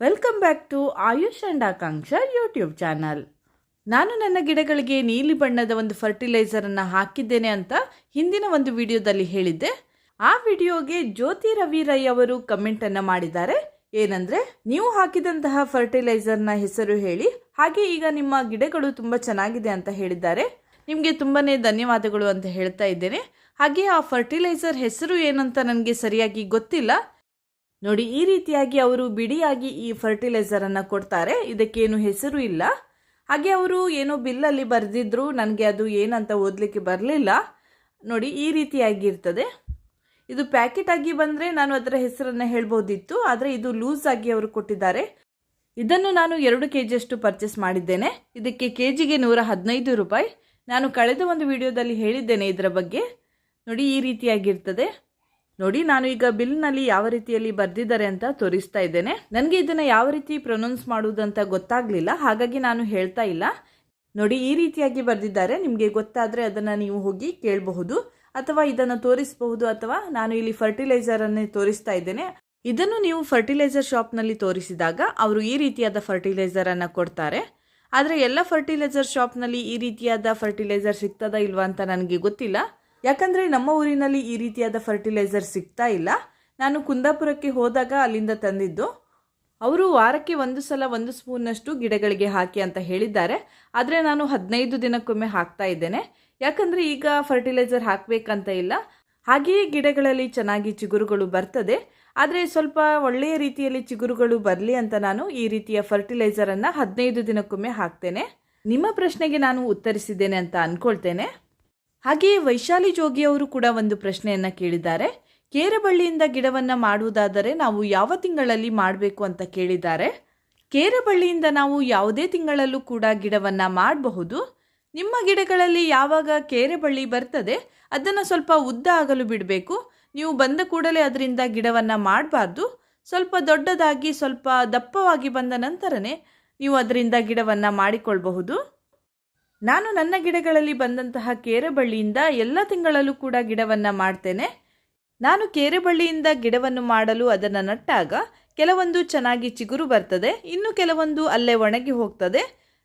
Welcome back to Ayush and Akanksha YouTube channel. ನಾನು ನನ್ನ ಗಿಡಗಳಿಗೆ ನೀಲಿ ಬಣ್ಣದ ಒಂದು ಫರ್ಟಿಲೈಸರನ್ನು ಹಾಕಿದ್ದೇನೆ ಅಂತ ಹಿಂದಿನ ಒಂದು ವಿಡಿಯೋದಲ್ಲಿ ಹೇಳಿದ್ದೆ. ಆ ವಿಡಿಯೋಗೆ ಜ್ಯೋತಿ ರವಿ ರೈ ಅವರು ಕಮೆಂಟನ್ನು ಮಾಡಿದ್ದಾರೆ. ಏನಂದರೆ, ನೀವು ಹಾಕಿದಂತಹ ಫರ್ಟಿಲೈಸರ್ನ ಹೆಸರು ಹೇಳಿ, ಹಾಗೆ ಈಗ ನಿಮ್ಮ ಗಿಡಗಳು ತುಂಬ ಚೆನ್ನಾಗಿದೆ ಅಂತ ಹೇಳಿದ್ದಾರೆ. ನಿಮಗೆ ತುಂಬಾ ಧನ್ಯವಾದಗಳು ಅಂತ ಹೇಳ್ತಾ ಇದ್ದೇನೆ. ಹಾಗೆ ಆ ಫರ್ಟಿಲೈಸರ್ ಹೆಸರು ಏನಂತ ನನಗೆ ಸರಿಯಾಗಿ ಗೊತ್ತಿಲ್ಲ. ನೋಡಿ, ಈ ರೀತಿಯಾಗಿ ಅವರು ಬಿಡಿಯಾಗಿ ಈ ಫರ್ಟಿಲೈಸರ್ ಅನ್ನ ಕೊಡ್ತಾರೆ. ಇದಕ್ಕೇನು ಹೆಸರು ಇಲ್ಲ. ಹಾಗೆ ಅವರು ಏನೋ ಬಿಲ್ಲಲ್ಲಿ ಬರೆದಿದ್ರು, ನನಗೆ ಅದು ಏನಂತ ಓದಲಿಕ್ಕೆ ಬರಲಿಲ್ಲ. ನೋಡಿ, ಈ ರೀತಿಯಾಗಿ ಇರ್ತದೆ. ಇದು ಪ್ಯಾಕೆಟ್ ಆಗಿ ಬಂದರೆ ನಾನು ಅದರ ಹೆಸರನ್ನು ಹೇಳ್ಬೋದಿತ್ತು, ಆದರೆ ಇದು ಲೂಸ್ ಆಗಿ ಅವರು ಕೊಟ್ಟಿದ್ದಾರೆ. ಇದನ್ನು ನಾನು ಎರಡು ಕೆ ಜಿಯಷ್ಟು ಪರ್ಚೇಸ್ ಮಾಡಿದ್ದೇನೆ. ಇದಕ್ಕೆ ಕೆ ಜಿಗೆ ನೂರ ಹದಿನೈದು ರೂಪಾಯಿ. ನಾನು ಕಳೆದ ಒಂದು ವಿಡಿಯೋದಲ್ಲಿ ಹೇಳಿದ್ದೇನೆ ಇದರ ಬಗ್ಗೆ. ನೋಡಿ, ಈ ರೀತಿಯಾಗಿರ್ತದೆ ನೋಡಿ, ನಾನು ಈಗ ಬಿಲ್ನಲ್ಲಿ ಯಾವ ರೀತಿಯಲ್ಲಿ ಬರೆದಿದ್ದಾರೆ ಅಂತ ತೋರಿಸ್ತಾ ಇದ್ದೇನೆ. ನನಗೆ ಇದನ್ನ ಯಾವ ರೀತಿ ಪ್ರೊನೌನ್ಸ್ ಮಾಡುವುದಂತ ಗೊತ್ತಾಗ್ಲಿಲ್ಲ. ಹಾಗಾಗಿ ನಾನು ಹೇಳ್ತಾ ಇಲ್ಲ. ನೋಡಿ, ಈ ರೀತಿಯಾಗಿ ಬರೆದಿದ್ದಾರೆ. ನಿಮಗೆ ಗೊತ್ತಾದ್ರೆ ಅದನ್ನ ನೀವು ಹೋಗಿ ಕೇಳಬಹುದು ಅಥವಾ ಇದನ್ನು ತೋರಿಸಬಹುದು ಅಥವಾ ನಾನು ಇಲ್ಲಿ ಫರ್ಟಿಲೈಸರನ್ನೇ ತೋರಿಸ್ತಾ ಇದ್ದೇನೆ. ಇದನ್ನು ನೀವು ಫರ್ಟಿಲೈಸರ್ ಶಾಪ್ನಲ್ಲಿ ತೋರಿಸಿದಾಗ ಅವರು ಈ ರೀತಿಯಾದ ಫರ್ಟಿಲೈಸರನ್ನು ಕೊಡ್ತಾರೆ. ಆದರೆ ಎಲ್ಲ ಫರ್ಟಿಲೈಸರ್ ಶಾಪ್ನಲ್ಲಿ ಈ ರೀತಿಯಾದ ಫರ್ಟಿಲೈಸರ್ ಸಿಗ್ತದಾ ಇಲ್ವಾ ಅಂತ ನನಗೆ ಗೊತ್ತಿಲ್ಲ. ಯಾಕಂದ್ರೆ ನಮ್ಮ ಊರಿನಲ್ಲಿ ಈ ರೀತಿಯಾದ ಫರ್ಟಿಲೈಸರ್ ಸಿಗ್ತಾ ಇಲ್ಲ. ನಾನು ಕುಂದಾಪುರಕ್ಕೆ ಹೋದಾಗ ಅಲ್ಲಿಂದ ತಂದಿದ್ದು. ಅವರು ವಾರಕ್ಕೆ ಒಂದು ಸಲ ಒಂದು ಸ್ಪೂನ್ನಷ್ಟು ಗಿಡಗಳಿಗೆ ಹಾಕಿ ಅಂತ ಹೇಳಿದ್ದಾರೆ. ಆದರೆ ನಾನು ಹದಿನೈದು ದಿನಕ್ಕೊಮ್ಮೆ ಹಾಕ್ತಾ ಇದ್ದೇನೆ. ಯಾಕಂದರೆ ಈಗ ಫರ್ಟಿಲೈಸರ್ ಹಾಕಬೇಕಂತ ಇಲ್ಲ. ಹಾಗೆಯೇ ಗಿಡಗಳಲ್ಲಿ ಚೆನ್ನಾಗಿ ಚಿಗುರುಗಳು ಬರ್ತದೆ. ಆದರೆ ಸ್ವಲ್ಪ ಒಳ್ಳೆಯ ರೀತಿಯಲ್ಲಿ ಚಿಗುರುಗಳು ಬರಲಿ ಅಂತ ನಾನು ಈ ರೀತಿಯ ಫರ್ಟಿಲೈಸರನ್ನು ಹದಿನೈದು ದಿನಕ್ಕೊಮ್ಮೆ ಹಾಕ್ತೇನೆ. ನಿಮ್ಮ ಪ್ರಶ್ನೆಗೆ ನಾನು ಉತ್ತರಿಸಿದ್ದೇನೆ ಅಂತ ಅನ್ಕೊಳ್ತೇನೆ. ಹಾಗೆಯೇ ವೈಶಾಲಿ ಜೋಗಿ ಅವರು ಕೂಡ ಒಂದು ಪ್ರಶ್ನೆಯನ್ನ ಕೇಳಿದ್ದಾರೆ. ಕೇರಬಳ್ಳಿಯಿಂದ ಗಿಡವನ್ನ ಮಾಡುವುದಾದರೆ ನಾವು ಯಾವ ತಿಂಗಳಲ್ಲಿ ಮಾಡಬೇಕು ಅಂತ ಕೇಳಿದ್ದಾರೆ. ಕೇರಬಳ್ಳಿಯಿಂದ ನಾವು ಯಾವುದೇ ತಿಂಗಳಲ್ಲೂ ಕೂಡ ಗಿಡವನ್ನ ಮಾಡಬಹುದು. ನಿಮ್ಮ ಗಿಡಗಳಲ್ಲಿ ಯಾವಾಗ ಕೇರೆಬಳ್ಳಿ ಬರ್ತದೆ, ಅದನ್ನು ಸ್ವಲ್ಪ ಉದ್ದ ಆಗಲು ಬಿಡಬೇಕು. ನೀವು ಬಂದ ಕೂಡಲೇ ಅದರಿಂದ ಗಿಡವನ್ನು ಮಾಡಬಾರ್ದು. ಸ್ವಲ್ಪ ದೊಡ್ಡದಾಗಿ ಸ್ವಲ್ಪ ದಪ್ಪವಾಗಿ ಬಂದ ನಂತರನೇ ನೀವು ಅದರಿಂದ ಗಿಡವನ್ನು ಮಾಡಿಕೊಳ್ಬಹುದು. ನಾನು ನನ್ನ ಗಿಡಗಳಲ್ಲಿ ಬಂದಂತಹ ಕೇರೆಬಳ್ಳಿಯಿಂದ ಎಲ್ಲ ತಿಂಗಳಲ್ಲೂ ಕೂಡ ಗಿಡವನ್ನು ಮಾಡ್ತೇನೆ. ನಾನು ಕೇರೆಬಳ್ಳಿಯಿಂದ ಗಿಡವನ್ನು ಮಾಡಲು ಅದನ್ನು ನಟ್ಟಾಗ ಕೆಲವೊಂದು ಚೆನ್ನಾಗಿ ಚಿಗುರು ಬರ್ತದೆ, ಇನ್ನು ಕೆಲವೊಂದು ಅಲ್ಲೇ ಒಣಗಿ ಹೋಗ್ತದೆ.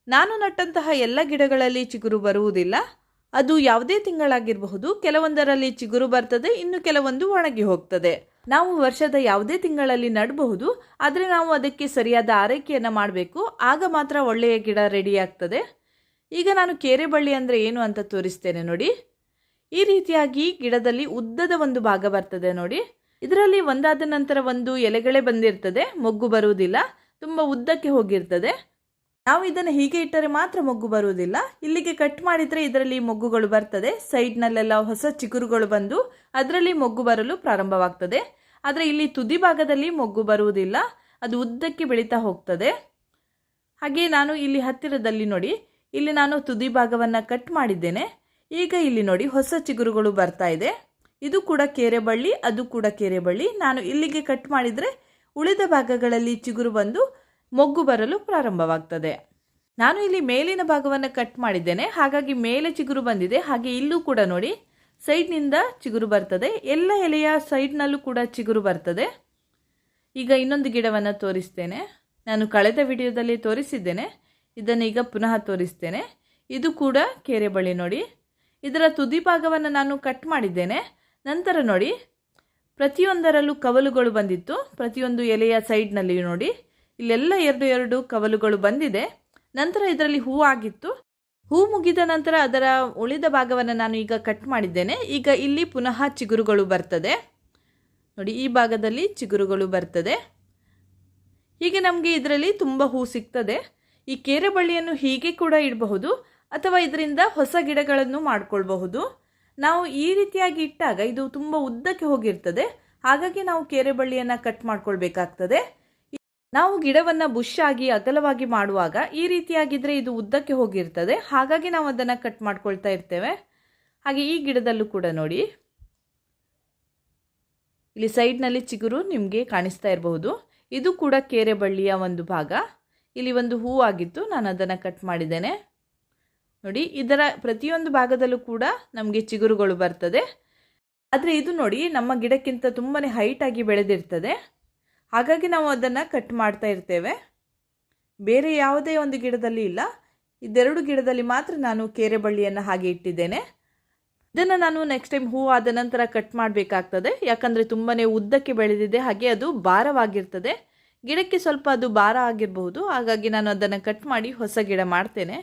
ನಾನು ನಟ್ಟಂತಹ ಎಲ್ಲ ಗಿಡಗಳಲ್ಲಿ ಚಿಗುರು ಬರುವುದಿಲ್ಲ. ಅದು ಯಾವುದೇ ತಿಂಗಳಾಗಿರಬಹುದು, ಕೆಲವೊಂದರಲ್ಲಿ ಚಿಗುರು ಬರ್ತದೆ, ಇನ್ನು ಕೆಲವೊಂದು ಒಣಗಿ ಹೋಗ್ತದೆ. ನಾವು ವರ್ಷದ ಯಾವುದೇ ತಿಂಗಳಲ್ಲಿ ನಡಬಹುದು, ಆದರೆ ನಾವು ಅದಕ್ಕೆ ಸರಿಯಾದ ಆರೈಕೆಯನ್ನು ಮಾಡಬೇಕು. ಆಗ ಮಾತ್ರ ಒಳ್ಳೆಯ ಗಿಡ ರೆಡಿ ಆಗ್ತದೆ. ಈಗ ನಾನು ಕೇರೆಬಳ್ಳಿ ಅಂದರೆ ಏನು ಅಂತ ತೋರಿಸ್ತೇನೆ ನೋಡಿ. ಈ ರೀತಿಯಾಗಿ ಗಿಡದಲ್ಲಿ ಉದ್ದದ ಒಂದು ಭಾಗ ಬರ್ತದೆ ನೋಡಿ. ಇದರಲ್ಲಿ ಒಂದಾದ ನಂತರ ಒಂದು ಎಲೆಗಳೇ ಬಂದಿರ್ತದೆ, ಮೊಗ್ಗು ಬರುವುದಿಲ್ಲ, ತುಂಬ ಉದ್ದಕ್ಕೆ ಹೋಗಿರ್ತದೆ. ನಾವು ಇದನ್ನು ಹೀಗೆ ಇಟ್ಟರೆ ಮಾತ್ರ ಮೊಗ್ಗು ಬರುವುದಿಲ್ಲ. ಇಲ್ಲಿಗೆ ಕಟ್ ಮಾಡಿದರೆ ಇದರಲ್ಲಿ ಮೊಗ್ಗುಗಳು ಬರ್ತದೆ, ಸೈಡ್ನಲ್ಲೆಲ್ಲ ಹೊಸ ಚಿಗುರುಗಳು ಬಂದು ಅದರಲ್ಲಿ ಮೊಗ್ಗು ಬರಲು ಪ್ರಾರಂಭವಾಗ್ತದೆ. ಆದರೆ ಇಲ್ಲಿ ತುದಿ ಭಾಗದಲ್ಲಿ ಮೊಗ್ಗು ಬರುವುದಿಲ್ಲ, ಅದು ಉದ್ದಕ್ಕೆ ಬೆಳೀತಾ ಹೋಗ್ತದೆ. ಹಾಗೆ ನಾನು ಇಲ್ಲಿ ಹತ್ತಿರದಲ್ಲಿ ನೋಡಿ ಇಲ್ಲಿ ನಾನು ತುದಿ ಭಾಗವನ್ನು ಕಟ್ ಮಾಡಿದ್ದೇನೆ. ಈಗ ಇಲ್ಲಿ ನೋಡಿ ಹೊಸ ಚಿಗುರುಗಳು ಬರ್ತಾ ಇದೆ. ಇದು ಕೂಡ ಕೇರೆಬಳ್ಳಿ ಅದು ಕೂಡ ಕೇರೆಬಳ್ಳಿ ನಾನು ಇಲ್ಲಿಗೆ ಕಟ್ ಮಾಡಿದರೆ ಉಳಿದ ಭಾಗಗಳಲ್ಲಿ ಚಿಗುರು ಬಂದು ಮೊಗ್ಗು ಬರಲು ಪ್ರಾರಂಭವಾಗ್ತದೆ. ನಾನು ಇಲ್ಲಿ ಮೇಲಿನ ಭಾಗವನ್ನು ಕಟ್ ಮಾಡಿದ್ದೇನೆ. ಹಾಗಾಗಿ ಮೇಲೆ ಚಿಗುರು ಬಂದಿದೆ. ಹಾಗೆ ಇಲ್ಲೂ ಕೂಡ ನೋಡಿ ಸೈಡ್ನಿಂದ ಚಿಗುರು ಬರ್ತದೆ. ಎಲ್ಲ ಎಲೆಯ ಸೈಡ್ನಲ್ಲೂ ಕೂಡ ಚಿಗುರು ಬರ್ತದೆ. ಈಗ ಇನ್ನೊಂದು ಗಿಡವನ್ನು ತೋರಿಸ್ತೇನೆ. ನಾನು ಕಳೆದ ವಿಡಿಯೋದಲ್ಲಿ ತೋರಿಸಿದ್ದೇನೆ. ಇದನ್ನು ಈಗ ಪುನಃ ತೋರಿಸ್ತೇನೆ. ಇದು ಕೂಡ ಕೇರೆಬಳ್ಳಿ ನೋಡಿ. ಇದರ ತುದಿ ಭಾಗವನ್ನು ನಾನು ಕಟ್ ಮಾಡಿದ್ದೇನೆ. ನಂತರ ನೋಡಿ, ಪ್ರತಿಯೊಂದರಲ್ಲೂ ಕವಲುಗಳು ಬಂದಿತ್ತು. ಪ್ರತಿಯೊಂದು ಎಲೆಯ ಸೈಡ್ನಲ್ಲಿ ನೋಡಿ. ಇಲ್ಲೆಲ್ಲ ಎರಡು ಎರಡು ಕವಲುಗಳು ಬಂದಿದೆ. ನಂತರ ಇದರಲ್ಲಿ ಹೂ ಆಗಿತ್ತು. ಹೂ ಮುಗಿದ ನಂತರ ಅದರ ಉಳಿದ ಭಾಗವನ್ನು ನಾನು ಈಗ ಕಟ್ ಮಾಡಿದ್ದೇನೆ. ಈಗ ಇಲ್ಲಿ ಪುನಃ ಚಿಗುರುಗಳು ಬರ್ತದೆ. ನೋಡಿ, ಈ ಭಾಗದಲ್ಲಿ ಚಿಗುರುಗಳು ಬರ್ತದೆ. ಹೀಗೆ ನಮಗೆ ಇದರಲ್ಲಿ ತುಂಬ ಹೂ ಸಿಗ್ತದೆ. ಈ ಕೇರೆಬಳ್ಳಿಯನ್ನು ಹೀಗೆ ಕೂಡ ಇಡಬಹುದು ಅಥವಾ ಇದರಿಂದ ಹೊಸ ಗಿಡಗಳನ್ನು ಮಾಡಿಕೊಳ್ಬಹುದು. ನಾವು ಈ ರೀತಿಯಾಗಿ ಇಟ್ಟಾಗ ಇದು ತುಂಬ ಉದ್ದಕ್ಕೆ ಹೋಗಿರ್ತದೆ. ಹಾಗಾಗಿ ನಾವು ಕೇರೆಬಳ್ಳಿಯನ್ನು ಕಟ್ ಮಾಡ್ಕೊಳ್ಬೇಕಾಗ್ತದೆ. ನಾವು ಗಿಡವನ್ನು ಬುಷ್ ಆಗಿ, ಅಗಲವಾಗಿ ಮಾಡುವಾಗ ಈ ರೀತಿಯಾಗಿದ್ದರೆ ಇದು ಉದ್ದಕ್ಕೆ ಹೋಗಿರ್ತದೆ. ಹಾಗಾಗಿ ನಾವು ಅದನ್ನು ಕಟ್ ಮಾಡ್ಕೊಳ್ತಾ ಇರ್ತೇವೆ. ಹಾಗೆ ಈ ಗಿಡದಲ್ಲೂ ಕೂಡ ನೋಡಿ. ಇಲ್ಲಿ ಸೈಡ್ನಲ್ಲಿ ಚಿಗುರು ನಿಮಗೆ ಕಾಣಿಸ್ತಾ ಇರಬಹುದು. ಇದು ಕೂಡ ಕೇರೆಬಳ್ಳಿಯ ಒಂದು ಭಾಗ. ಇಲ್ಲಿ ಒಂದು ಹೂ ಆಗಿತ್ತು, ನಾನು ಅದನ್ನು ಕಟ್ ಮಾಡಿದ್ದೇನೆ. ನೋಡಿ, ಇದರ ಪ್ರತಿಯೊಂದು ಭಾಗದಲ್ಲೂ ಕೂಡ ನಮಗೆ ಚಿಗುರುಗಳು ಬರ್ತದೆ. ಆದರೆ ಇದು ನೋಡಿ, ನಮ್ಮ ಗಿಡಕ್ಕಿಂತ ತುಂಬಾ ಹೈಟಾಗಿ ಬೆಳೆದಿರ್ತದೆ. ಹಾಗಾಗಿ ನಾವು ಅದನ್ನು ಕಟ್ ಮಾಡ್ತಾ ಇರ್ತೇವೆ. ಬೇರೆ ಯಾವುದೇ ಒಂದು ಗಿಡದಲ್ಲಿ ಇಲ್ಲ. ಇದೆರಡು ಗಿಡದಲ್ಲಿ ಮಾತ್ರ ನಾನು ಕೇರೆ ಬಳ್ಳಿಯನ್ನು ಹಾಗೆ ಇಟ್ಟಿದ್ದೇನೆ. ಇದನ್ನು ನಾನು ನೆಕ್ಸ್ಟ್ ಟೈಮ್ ಹೂ ಆದ ನಂತರ ಕಟ್ ಮಾಡಬೇಕಾಗ್ತದೆ. ಯಾಕಂದರೆ ತುಂಬಾ ಉದ್ದಕ್ಕೆ ಬೆಳೆದಿದೆ. ಹಾಗೆ ಅದು ಭಾರವಾಗಿರ್ತದೆ. ಗಿಡಕ್ಕೆ ಸ್ವಲ್ಪ ಅದು ಭಾರ ಆಗಿರಬಹುದು. ಹಾಗಾಗಿ ನಾನು ಅದನ್ನು ಕಟ್ ಮಾಡಿ ಹೊಸ ಗಿಡ ಮಾಡ್ತೇನೆ.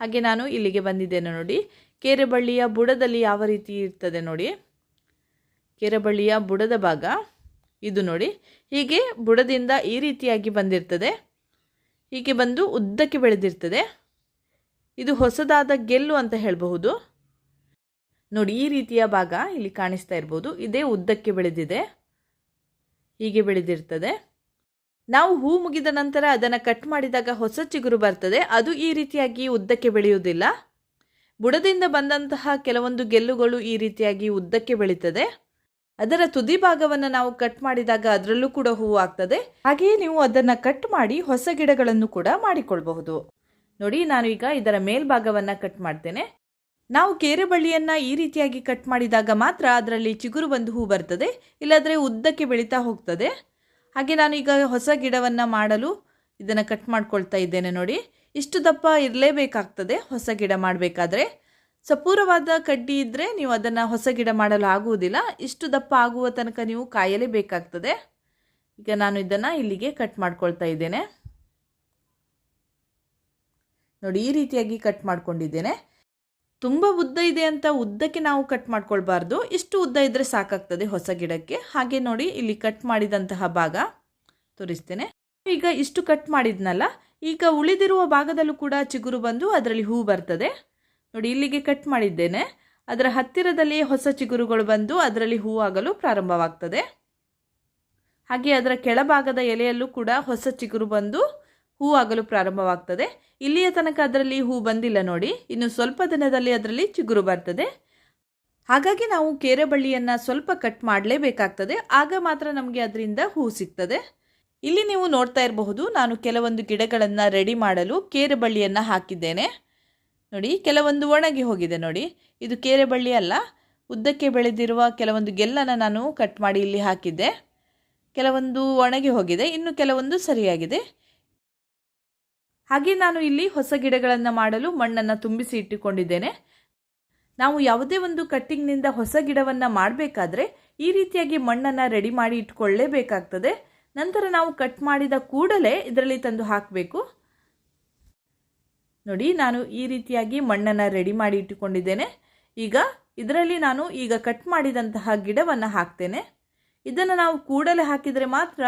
ಹಾಗೆ ನಾನು ಇಲ್ಲಿಗೆ ಬಂದಿದ್ದೇನೆ ನೋಡಿ. ಕೇರೆಬಳ್ಳಿಯ ಬುಡದಲ್ಲಿ ಯಾವ ರೀತಿ ಇರ್ತದೆ ನೋಡಿ. ಕೇರೆಬಳ್ಳಿಯ ಬುಡದ ಭಾಗ ಇದು ನೋಡಿ. ಹೀಗೆ ಬುಡದಿಂದ ಈ ರೀತಿಯಾಗಿ ಬಂದಿರ್ತದೆ. ಹೀಗೆ ಬಂದು ಉದ್ದಕ್ಕೆ ಬೆಳೆದಿರ್ತದೆ. ಇದು ಹೊಸದಾದ ಗೆಲ್ಲು ಅಂತ ಹೇಳಬಹುದು. ನೋಡಿ, ಈ ರೀತಿಯ ಭಾಗ ಇಲ್ಲಿ ಕಾಣಿಸ್ತಾ ಇರ್ಬೋದು. ಇದೇ ಉದ್ದಕ್ಕೆ ಬೆಳೆದಿದೆ. ಹೀಗೆ ಬೆಳೆದಿರ್ತದೆ. ನಾವು ಹೂ ಮುಗಿದ ನಂತರ ಅದನ್ನು ಕಟ್ ಮಾಡಿದಾಗ ಹೊಸ ಚಿಗುರು ಬರ್ತದೆ. ಅದು ಈ ರೀತಿಯಾಗಿ ಉದ್ದಕ್ಕೆ ಬೆಳೆಯುವುದಿಲ್ಲ. ಬುಡದಿಂದ ಬಂದಂತಹ ಕೆಲವೊಂದು ಗೆಲ್ಲುಗಳು ಈ ರೀತಿಯಾಗಿ ಉದ್ದಕ್ಕೆ ಬೆಳೀತದೆ. ಅದರ ತುದಿ ಭಾಗವನ್ನು ನಾವು ಕಟ್ ಮಾಡಿದಾಗ ಅದರಲ್ಲೂ ಕೂಡ ಹೂವು ಆಗ್ತದೆ. ಹಾಗೆಯೇ ನೀವು ಅದನ್ನು ಕಟ್ ಮಾಡಿ ಹೊಸ ಗಿಡಗಳನ್ನು ಕೂಡ ಮಾಡಿಕೊಳ್ಬಹುದು. ನೋಡಿ, ನಾನು ಈಗ ಇದರ ಮೇಲ್ಭಾಗವನ್ನು ಕಟ್ ಮಾಡ್ತೇನೆ. ನಾವು ಕೇರೆ ಬಳ್ಳಿಯನ್ನು ಈ ರೀತಿಯಾಗಿ ಕಟ್ ಮಾಡಿದಾಗ ಮಾತ್ರ ಅದರಲ್ಲಿ ಚಿಗುರು ಬಂದು ಹೂ ಬರ್ತದೆ. ಇಲ್ಲಾದರೆ ಉದ್ದಕ್ಕೆ ಬೆಳೀತಾ ಹೋಗ್ತದೆ. ಹಾಗೆ ನಾನು ಈಗ ಹೊಸ ಗಿಡವನ್ನು ಮಾಡಲು ಇದನ್ನು ಕಟ್ ಮಾಡ್ಕೊಳ್ತಾ ಇದ್ದೇನೆ ನೋಡಿ. ಇಷ್ಟು ದಪ್ಪ ಇರಲೇಬೇಕಾಗ್ತದೆ ಹೊಸ ಗಿಡ ಮಾಡಬೇಕಾದ್ರೆ. ಸಪೂರವಾದ ಕಡ್ಡಿ ಇದ್ದರೆ ನೀವು ಅದನ್ನು ಹೊಸ ಗಿಡ ಮಾಡಲು ಆಗುವುದಿಲ್ಲ. ಇಷ್ಟು ದಪ್ಪ ಆಗುವ ತನಕ ನೀವು ಕಾಯಲೇಬೇಕಾಗ್ತದೆ. ಈಗ ನಾನು ಇದನ್ನು ಇಲ್ಲಿಗೆ ಕಟ್ ಮಾಡ್ಕೊಳ್ತಾ ಇದ್ದೇನೆ. ನೋಡಿ, ಈ ರೀತಿಯಾಗಿ ಕಟ್ ಮಾಡ್ಕೊಂಡಿದ್ದೇನೆ. ತುಂಬ ಉದ್ದ ಇದೆ ಅಂತ ಉದ್ದಕ್ಕೆ ನಾವು ಕಟ್ ಮಾಡ್ಕೊಳ್ಬಾರ್ದು. ಇಷ್ಟು ಉದ್ದ ಇದ್ದರೆ ಸಾಕಾಗ್ತದೆ ಹೊಸ ಗಿಡಕ್ಕೆ. ಹಾಗೆ ನೋಡಿ, ಇಲ್ಲಿ ಕಟ್ ಮಾಡಿದಂತಹ ಭಾಗ ತೋರಿಸ್ತೇನೆ. ಈಗ ಇಷ್ಟು ಕಟ್ ಮಾಡಿದ್ನಲ್ಲ, ಈಗ ಉಳಿದಿರುವ ಭಾಗದಲ್ಲೂ ಕೂಡ ಚಿಗುರು ಬಂದು ಅದರಲ್ಲಿ ಹೂ ಬರ್ತದೆ. ನೋಡಿ, ಇಲ್ಲಿಗೆ ಕಟ್ ಮಾಡಿದ್ದೇನೆ. ಅದರ ಹತ್ತಿರದಲ್ಲಿ ಹೊಸ ಚಿಗುರುಗಳು ಬಂದು ಅದರಲ್ಲಿ ಹೂ ಆಗಲು ಪ್ರಾರಂಭವಾಗ್ತದೆ. ಹಾಗೆ ಅದರ ಕೆಳಭಾಗದ ಎಲೆಯಲ್ಲೂ ಕೂಡ ಹೊಸ ಚಿಗುರು ಬಂದು ಹೂ ಆಗಲು ಪ್ರಾರಂಭವಾಗ್ತದೆ. ಇಲ್ಲಿಯ ತನಕ ಅದರಲ್ಲಿ ಹೂ ಬಂದಿಲ್ಲ ನೋಡಿ. ಇನ್ನು ಸ್ವಲ್ಪ ದಿನದಲ್ಲಿ ಅದರಲ್ಲಿ ಚಿಗುರು ಬರ್ತದೆ. ಹಾಗಾಗಿ ನಾವು ಕೇರೆ ಬಳ್ಳಿಯನ್ನು ಸ್ವಲ್ಪ ಕಟ್ ಮಾಡಲೇಬೇಕಾಗ್ತದೆ. ಆಗ ಮಾತ್ರ ನಮಗೆ ಅದರಿಂದ ಹೂ ಸಿಗ್ತದೆ. ಇಲ್ಲಿ ನೀವು ನೋಡ್ತಾ ಇರಬಹುದು, ನಾನು ಕೆಲವೊಂದು ಗಿಡಗಳನ್ನು ರೆಡಿ ಮಾಡಲು ಕೇರೆ ಬಳ್ಳಿಯನ್ನು ಹಾಕಿದ್ದೇನೆ. ನೋಡಿ, ಕೆಲವೊಂದು ಒಣಗಿ ಹೋಗಿದೆ ನೋಡಿ. ಇದು ಕೇರೆ ಬಳ್ಳಿ ಅಲ್ಲ. ಉದ್ದಕ್ಕೆ ಬೆಳೆದಿರುವ ಕೆಲವೊಂದು ಗೆಲ್ಲನ್ನು ನಾನು ಕಟ್ ಮಾಡಿ ಇಲ್ಲಿ ಹಾಕಿದ್ದೆ. ಕೆಲವೊಂದು ಒಣಗಿ ಹೋಗಿದೆ, ಇನ್ನು ಕೆಲವೊಂದು ಸರಿಯಾಗಿದೆ. ಹಾಗೆ ನಾನು ಇಲ್ಲಿ ಹೊಸ ಗಿಡಗಳನ್ನು ಮಾಡಲು ಮಣ್ಣನ್ನು ತುಂಬಿಸಿ ಇಟ್ಟುಕೊಂಡಿದ್ದೇನೆ. ನಾವು ಯಾವುದೇ ಒಂದು ಕಟ್ಟಿಂಗ್ನಿಂದ ಹೊಸ ಗಿಡವನ್ನು ಮಾಡಬೇಕಾದ್ರೆ ಈ ರೀತಿಯಾಗಿ ಮಣ್ಣನ್ನು ರೆಡಿ ಮಾಡಿ ಇಟ್ಕೊಳ್ಳೇಬೇಕಾಗ್ತದೆ. ನಂತರ ನಾವು ಕಟ್ ಮಾಡಿದ ಕೂಡಲೇ ಇದರಲ್ಲಿ ತಂದು ಹಾಕಬೇಕು. ನೋಡಿ, ನಾನು ಈ ರೀತಿಯಾಗಿ ಮಣ್ಣನ್ನು ರೆಡಿ ಮಾಡಿ ಇಟ್ಟುಕೊಂಡಿದ್ದೇನೆ. ಈಗ ಇದರಲ್ಲಿ ನಾನು ಈಗ ಕಟ್ ಮಾಡಿದಂತಹ ಗಿಡವನ್ನು ಹಾಕ್ತೇನೆ. ಇದನ್ನು ನಾವು ಕೂಡಲೇ ಹಾಕಿದರೆ ಮಾತ್ರ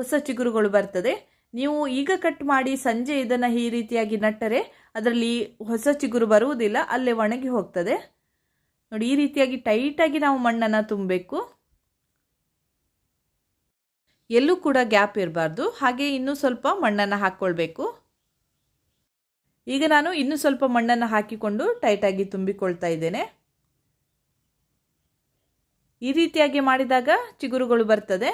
ಹೊಸ ಚಿಗುರುಗಳು ಬರ್ತದೆ. ನೀವು ಈಗ ಕಟ್ ಮಾಡಿ ಸಂಜೆ ಇದನ್ನು ಈ ರೀತಿಯಾಗಿ ನಟ್ಟರೆ ಅದರಲ್ಲಿ ಹೊಸ ಚಿಗುರು ಬರುವುದಿಲ್ಲ, ಅಲ್ಲೇ ಒಣಗಿ ಹೋಗ್ತದೆ. ನೋಡಿ, ಈ ರೀತಿಯಾಗಿ ಟೈಟಾಗಿ ನಾವು ಮಣ್ಣನ್ನು ತುಂಬಬೇಕು. ಎಲ್ಲೂ ಕೂಡ ಗ್ಯಾಪ್ ಇರಬಾರ್ದು. ಹಾಗೆ ಇನ್ನೂ ಸ್ವಲ್ಪ ಮಣ್ಣನ್ನು ಹಾಕ್ಕೊಳ್ಬೇಕು. ಈಗ ನಾನು ಇನ್ನೂ ಸ್ವಲ್ಪ ಮಣ್ಣನ್ನು ಹಾಕಿಕೊಂಡು ಟೈಟಾಗಿ ತುಂಬಿಕೊಳ್ತಾ ಇದ್ದೇನೆ. ಈ ರೀತಿಯಾಗಿ ಮಾಡಿದಾಗ ಚಿಗುರುಗಳು ಬರ್ತದೆ.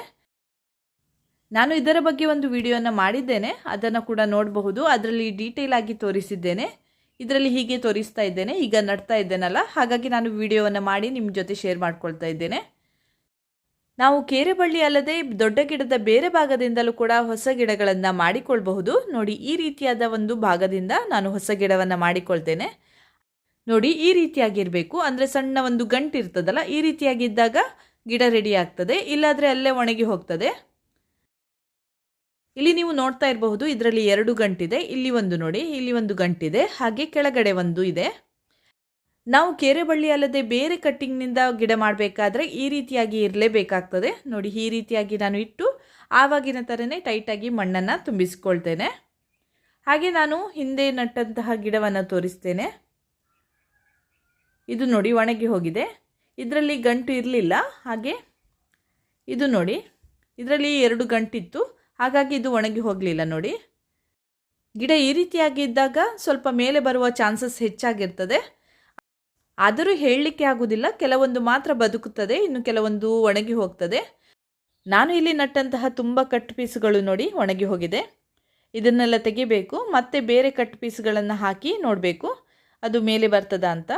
ನಾನು ಇದರ ಬಗ್ಗೆ ಒಂದು ವಿಡಿಯೋನ ಮಾಡಿದ್ದೇನೆ, ಅದನ್ನು ಕೂಡ ನೋಡಬಹುದು. ಅದರಲ್ಲಿ ಡೀಟೇಲ್ ಆಗಿ ತೋರಿಸಿದ್ದೇನೆ. ಇದರಲ್ಲಿ ಹೀಗೆ ತೋರಿಸ್ತಾ ಇದ್ದೇನೆ, ಈಗ ನಡ್ತಾ ಇದ್ದೇನಲ್ಲ, ಹಾಗಾಗಿ ನಾನು ವಿಡಿಯೋವನ್ನು ಮಾಡಿ ನಿಮ್ಮ ಜೊತೆ ಶೇರ್ ಮಾಡ್ಕೊಳ್ತಾ ಇದ್ದೇನೆ. ನಾವು ಕೇರೆಬಳ್ಳಿ ಅಲ್ಲದೆ ದೊಡ್ಡ ಗಿಡದ ಬೇರೆ ಭಾಗದಿಂದಲೂ ಕೂಡ ಹೊಸ ಗಿಡಗಳನ್ನು ಮಾಡಿಕೊಳ್ಬಹುದು. ನೋಡಿ, ಈ ರೀತಿಯಾದ ಒಂದು ಭಾಗದಿಂದ ನಾನು ಹೊಸ ಗಿಡವನ್ನು ಮಾಡಿಕೊಳ್ತೇನೆ. ನೋಡಿ, ಈ ರೀತಿಯಾಗಿರಬೇಕು. ಅಂದರೆ ಸಣ್ಣ ಒಂದು ಗಂಟು ಇರ್ತದಲ್ಲ ಈ ರೀತಿಯಾಗಿದ್ದಾಗ ಗಿಡ ರೆಡಿ ಆಗ್ತದೆ. ಇಲ್ಲಾದರೆ ಅಲ್ಲೇ ಒಣಗಿ ಹೋಗ್ತದೆ. ಇಲ್ಲಿ ನೀವು ನೋಡ್ತಾ ಇರಬಹುದು, ಇದರಲ್ಲಿ ಎರಡು ಗಂಟಿದೆ, ಇಲ್ಲಿ ಒಂದು ನೋಡಿ, ಇಲ್ಲಿ ಒಂದು ಗಂಟಿದೆ, ಹಾಗೆ ಕೆಳಗಡೆ ಒಂದು ಇದೆ. ನಾವು ಕೆರೆ ಬಳ್ಳಿ ಅಲ್ಲದೆ ಬೇರೆ ಕಟ್ಟಿಂಗ್ನಿಂದ ಗಿಡ ಮಾಡಬೇಕಾದ್ರೆ ಈ ರೀತಿಯಾಗಿ ಇರಲೇಬೇಕಾಗ್ತದೆ. ನೋಡಿ, ಈ ರೀತಿಯಾಗಿ ನಾನು ಇಟ್ಟು, ಆವಾಗಿನ ಥರನೇ ಟೈಟಾಗಿ ಮಣ್ಣನ್ನು ತುಂಬಿಸ್ಕೊಳ್ತೇನೆ. ಹಾಗೆ ನಾನು ಹಿಂದೆ ನಟ್ಟಂತಹ ಗಿಡವನ್ನು ತೋರಿಸ್ತೇನೆ. ಇದು ನೋಡಿ, ಒಣಗಿ ಹೋಗಿದೆ. ಇದರಲ್ಲಿ ಗಂಟು ಇರಲಿಲ್ಲ, ಹಾಗೆ ಇದು ನೋಡಿ, ಇದರಲ್ಲಿ ಎರಡು ಗಂಟಿತ್ತು. ಹಾಗಾಗಿ ಇದು ಒಣಗಿ ಹೋಗಲಿಲ್ಲ ನೋಡಿ. ಗಿಡ ಈ ರೀತಿಯಾಗಿ ಇದ್ದಾಗ ಸ್ವಲ್ಪ ಮೇಲೆ ಬರುವ ಚಾನ್ಸಸ್ ಹೆಚ್ಚಾಗಿರ್ತದೆ. ಆದರೂ ಹೇಳಲಿಕ್ಕೆ ಆಗುವುದಿಲ್ಲ ಕೆಲವೊಂದು ಮಾತ್ರ ಬದುಕುತ್ತದೆ, ಇನ್ನು ಕೆಲವೊಂದು ಒಣಗಿ ಹೋಗ್ತದೆ. ನಾನು ಇಲ್ಲಿ ನಟ್ಟಂತಹ ತುಂಬ ಕಟ್ ಪೀಸ್ಗಳು ನೋಡಿ ಒಣಗಿ ಹೋಗಿದೆ. ಇದನ್ನೆಲ್ಲ ತೆಗಿಬೇಕು, ಮತ್ತೆ ಬೇರೆ ಕಟ್ ಪೀಸ್ಗಳನ್ನು ಹಾಕಿ ನೋಡಬೇಕು, ಅದು ಮೇಲೆ ಬರ್ತದ ಅಂತ.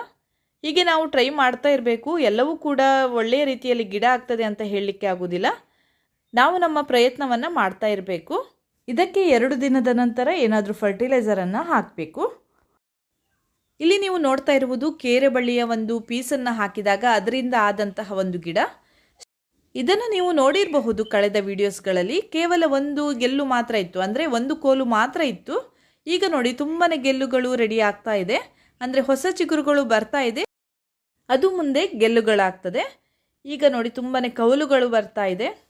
ಹೀಗೆ ನಾವು ಟ್ರೈ ಮಾಡ್ತಾ ಇರಬೇಕು, ಎಲ್ಲವೂ ಕೂಡ ಒಳ್ಳೆಯ ರೀತಿಯಲ್ಲಿ ಗಿಡ ಆಗ್ತದೆ ಅಂತ ಹೇಳಲಿಕ್ಕೆ ಆಗೋದಿಲ್ಲ. ನಾವು ನಮ್ಮ ಪ್ರಯತ್ನವನ್ನು ಮಾಡ್ತಾ ಇರಬೇಕು. ಇದಕ್ಕೆ ಎರಡು ದಿನದ ನಂತರ ಏನಾದರೂ ಫರ್ಟಿಲೈಸರನ್ನು ಹಾಕಬೇಕು. ಇಲ್ಲಿ ನೀವು ನೋಡ್ತಾ ಇರುವುದು ಕೇರೆ ಬಳ್ಳಿಯ ಒಂದು ಪೀಸನ್ನು ಹಾಕಿದಾಗ ಅದರಿಂದ ಆದಂತಹ ಒಂದು ಗಿಡ. ಇದನ್ನು ನೀವು ನೋಡಿರಬಹುದು ಕಳೆದ ವಿಡಿಯೋಸ್ಗಳಲ್ಲಿ ಕೇವಲ ಒಂದು ಗೆಲ್ಲು ಮಾತ್ರ ಇತ್ತು. ಅಂದರೆ ಒಂದು ಕೋಲು ಮಾತ್ರ ಇತ್ತು. ಈಗ ನೋಡಿ ತುಂಬಾ ಗೆಲ್ಲುಗಳು ರೆಡಿ ಆಗ್ತಾ ಇದೆ. ಅಂದರೆ ಹೊಸ ಚಿಗುರುಗಳು ಬರ್ತಾ ಇದೆ. ಅದು ಮುಂದೆ ಗೆಲ್ಲುಗಳಾಗ್ತದೆ. ಈಗ ನೋಡಿ ತುಂಬಾ ಕೌಲುಗಳು ಬರ್ತಾ ಇದೆ.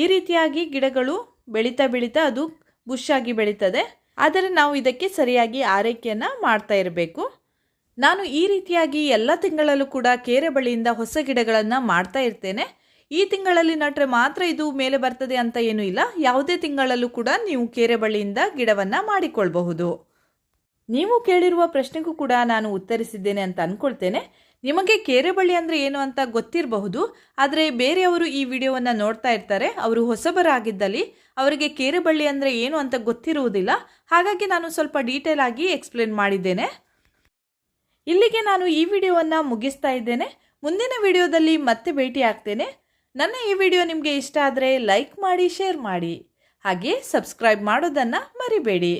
ಈ ರೀತಿಯಾಗಿ ಗಿಡಗಳು ಬೆಳೀತಾ ಬೆಳೀತಾ ಅದು ಬುಷ್ ಆಗಿ ಬೆಳೀತದೆ. ಆದರೆ ನಾವು ಇದಕ್ಕೆ ಸರಿಯಾಗಿ ಆರೈಕೆಯನ್ನು ಮಾಡ್ತಾ ಇರಬೇಕು. ನಾನು ಈ ರೀತಿಯಾಗಿ ಎಲ್ಲ ತಿಂಗಳಲ್ಲೂ ಕೂಡ ಕೇರೆ ಬಳಿಯಿಂದ ಹೊಸ ಗಿಡಗಳನ್ನು ಮಾಡ್ತಾ ಇರ್ತೇನೆ. ಈ ತಿಂಗಳಲ್ಲಿ ನಟ್ರೆ ಮಾತ್ರ ಇದು ಮೇಲೆ ಬರ್ತದೆ ಅಂತ ಏನೂ ಇಲ್ಲ. ಯಾವುದೇ ತಿಂಗಳಲ್ಲೂ ಕೂಡ ನೀವು ಕೇರೆ ಬಳಿಯಿಂದ ಗಿಡವನ್ನು ಮಾಡಿಕೊಳ್ಬಹುದು. ನೀವು ಕೇಳಿರುವ ಪ್ರಶ್ನೆಗೂ ಕೂಡ ನಾನು ಉತ್ತರಿಸಿದ್ದೇನೆ ಅಂತ ಅಂದ್ಕೊಳ್ತೇನೆ ನಿಮಗೆ ಕೇರೆಬಳ್ಳಿ ಅಂದರೆ ಏನು ಅಂತ ಗೊತ್ತಿರಬಹುದು, ಆದರೆ ಬೇರೆಯವರು ಈ ವಿಡಿಯೋವನ್ನು ನೋಡ್ತಾ ಇರ್ತಾರೆ. ಅವರು ಹೊಸಬರಾಗಿದ್ದಲ್ಲಿ ಅವರಿಗೆ ಕೇರೆಬಳ್ಳಿ ಅಂದರೆ ಏನು ಅಂತ ಗೊತ್ತಿರುವುದಿಲ್ಲ. ಹಾಗಾಗಿ ನಾನು ಸ್ವಲ್ಪ ಡೀಟೇಲ್ ಆಗಿ ಎಕ್ಸ್ಪ್ಲೇನ್ ಮಾಡಿದ್ದೇನೆ. ಇಲ್ಲಿಗೆ ನಾನು ಈ ವಿಡಿಯೋವನ್ನು ಮುಗಿಸ್ತಾ ಇದ್ದೇನೆ. ಮುಂದಿನ ವಿಡಿಯೋದಲ್ಲಿ ಮತ್ತೆ ಭೇಟಿ ಆಗ್ತೇನೆ. ನನ್ನ ಈ ವಿಡಿಯೋ ನಿಮಗೆ ಇಷ್ಟ ಆದರೆ ಲೈಕ್ ಮಾಡಿ, ಶೇರ್ ಮಾಡಿ. ಹಾಗೆ ಸಬ್ಸ್ಕ್ರೈಬ್ ಮಾಡೋದನ್ನು ಮರಿಬೇಡಿ.